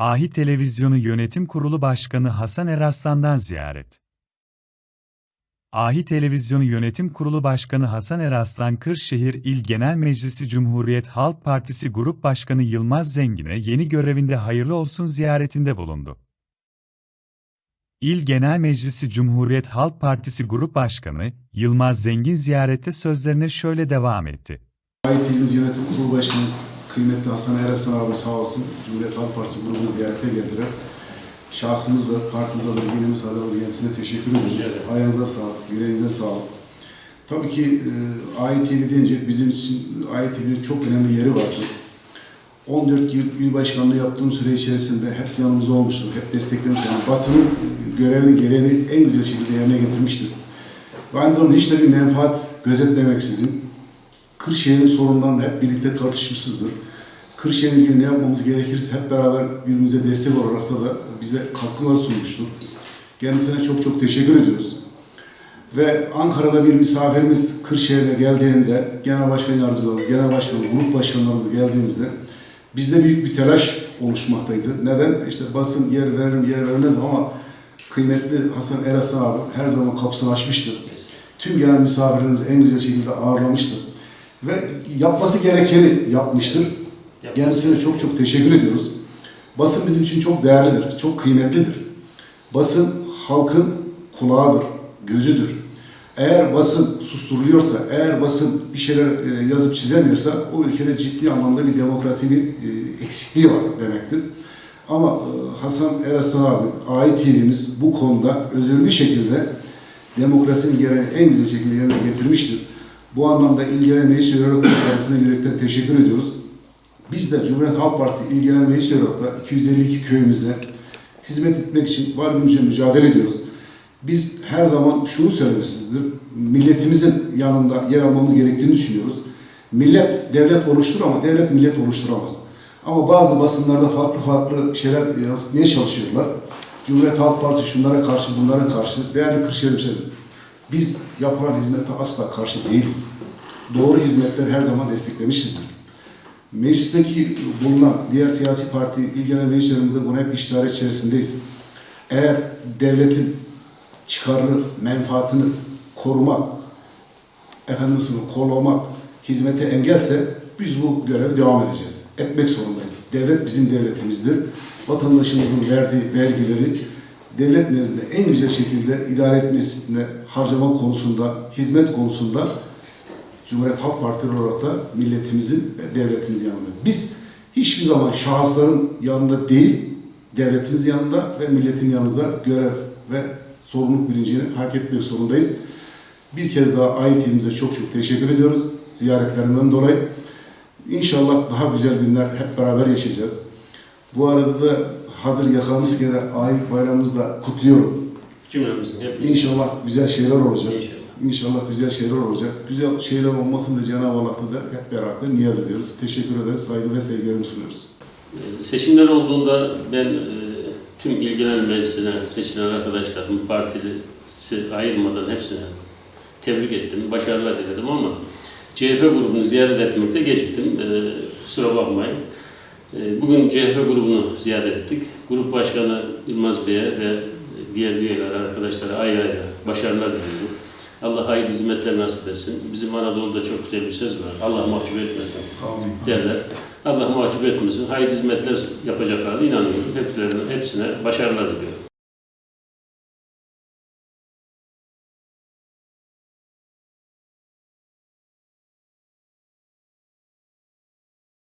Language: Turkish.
Ahi Televizyonu Yönetim Kurulu Başkanı Hasan Eraslan'dan ziyaret. Ahi Televizyonu Yönetim Kurulu Başkanı Hasan Eraslan Kırşehir İl Genel Meclisi Cumhuriyet Halk Partisi Grup Başkanı Yılmaz Zengin'e yeni görevinde hayırlı olsun ziyaretinde bulundu. İl Genel Meclisi Cumhuriyet Halk Partisi Grup Başkanı Yılmaz Zengin ziyarette sözlerine şöyle devam etti. Ayetimiz Yönetim Kurulu Başkanımız kıymetli Hasan Erasan abi sağ olsun Cumhuriyet Halk Partisi grubunu ziyarete geldiler. Şahsımız ve partimiz adına günümüz adına kendisine teşekkür ediyoruz. Ayağınıza sağlık, yüreğinize sağlık. Tabii ki e, AYTV deyince bizim için AYTV'nin çok önemli yeri vardı. 14 yıl il başkanlığı yaptığım süre içerisinde hep yanımızda olmuştur, hep desteklemiştir. Yani basının e, görevini, gereğini en güzel şekilde yerine getirmiştir. Ve aynı zamanda hiç de bir menfaat gözetmemeksizin Kırşehir'in sorunlarını hep birlikte tartışmışızdır. Kırşehir'le ilgili ne yapmamız gerekirse hep beraber birbirimize destek olarak da, da bize katkılar sunmuştur. Kendisine çok çok teşekkür ediyoruz. Ve Ankara'da bir misafirimiz Kırşehir'e geldiğinde, genel başkan yardımcılarımız, genel başkan, grup başkanlarımız geldiğimizde bizde büyük bir telaş oluşmaktaydı. Neden? İşte basın yer verir mi, yer vermez ama kıymetli Hasan Erasan abi her zaman kapısını açmıştır. Tüm gelen misafirlerimizi en güzel şekilde ağırlamıştır. Ve yapması gerekeni yapmıştır. Kendisine çok çok teşekkür ediyoruz. Basın bizim için çok değerlidir, çok kıymetlidir. Basın halkın kulağıdır, gözüdür. Eğer basın susturuluyorsa, eğer basın bir şeyler e, yazıp çizemiyorsa o ülkede ciddi anlamda bir demokrasi bir e, eksikliği var demektir. Ama e, Hasan Eraslan abi, AİTV'miz bu konuda özel bir şekilde demokrasinin gereğini en güzel şekilde yerine getirmiştir. Bu anlamda İl Genel Meclis Üyeleri kendisine yürekten teşekkür ediyoruz. Biz de Cumhuriyet Halk Partisi İl Genel Meclis Üyeleri olarak da 252 köyümüze hizmet etmek için var gücümüzle mücadele ediyoruz. Biz her zaman şunu söylemişizdir. Milletimizin yanında yer almamız gerektiğini düşünüyoruz. Millet devlet oluşturur ama devlet millet oluşturamaz. Ama bazı basınlarda farklı farklı şeyler yansıtmaya çalışıyorlar. Cumhuriyet Halk Partisi şunlara karşı, bunlara karşı. Değerli Kırşehir'im biz yapılan hizmete asla karşı değiliz. Doğru hizmetler her zaman desteklemişizdir. Meclisteki bulunan diğer siyasi parti ilgilenen meclislerimizde buna hep işaret içerisindeyiz. Eğer devletin çıkarını, menfaatini korumak, efendim kollamak, hizmete engelse biz bu görevi devam edeceğiz. Etmek zorundayız. Devlet bizim devletimizdir. Vatandaşımızın verdiği vergileri devlet nezdinde en güzel şekilde idare etmesine harcama konusunda, hizmet konusunda Cumhuriyet Halk Partili olarak da milletimizin ve devletimizin yanında. Biz hiçbir zaman şahısların yanında değil, devletimiz yanında ve milletin yanında görev ve sorumluluk bilincini hak etmek zorundayız. Bir kez daha AYT'imize çok çok teşekkür ediyoruz ziyaretlerinden dolayı. İnşallah daha güzel günler hep beraber yaşayacağız. Bu arada da hazır yakalamışken ayet bayramımızı da kutluyorum. Cümlemizin. İnşallah güzel şeyler olacak. İnşallah. İnşallah güzel şeyler olacak. Güzel şeyler olmasını da Cenab-ı Allah'ta da hep beraber niyaz ediyoruz. Teşekkür ederiz. Saygı ve sevgilerimi sunuyoruz. Ee, Seçimler olduğunda ben e, tüm ilgilenen meclisine seçilen arkadaşlarım, partilisi ayırmadan hepsine tebrik ettim, başarılar diledim ama CHP grubunu ziyaret etmekte geciktim. Ee, kusura bakmayın. Ee, bugün CHP grubunu ziyaret ettik. Grup Başkanı Yılmaz Bey'e ve diğer üyeler, arkadaşlara ayrı ayrı başarılar diliyorum. Allah hayırlı hizmetler nasip etsin. Bizim Anadolu'da çok güzel bir söz var. Allah mahcup etmesin Amin. derler. Allah mahcup etmesin. Hayırlı hizmetler yapacaklarına inanıyorum. Hepsine, hepsine başarılar diliyorum.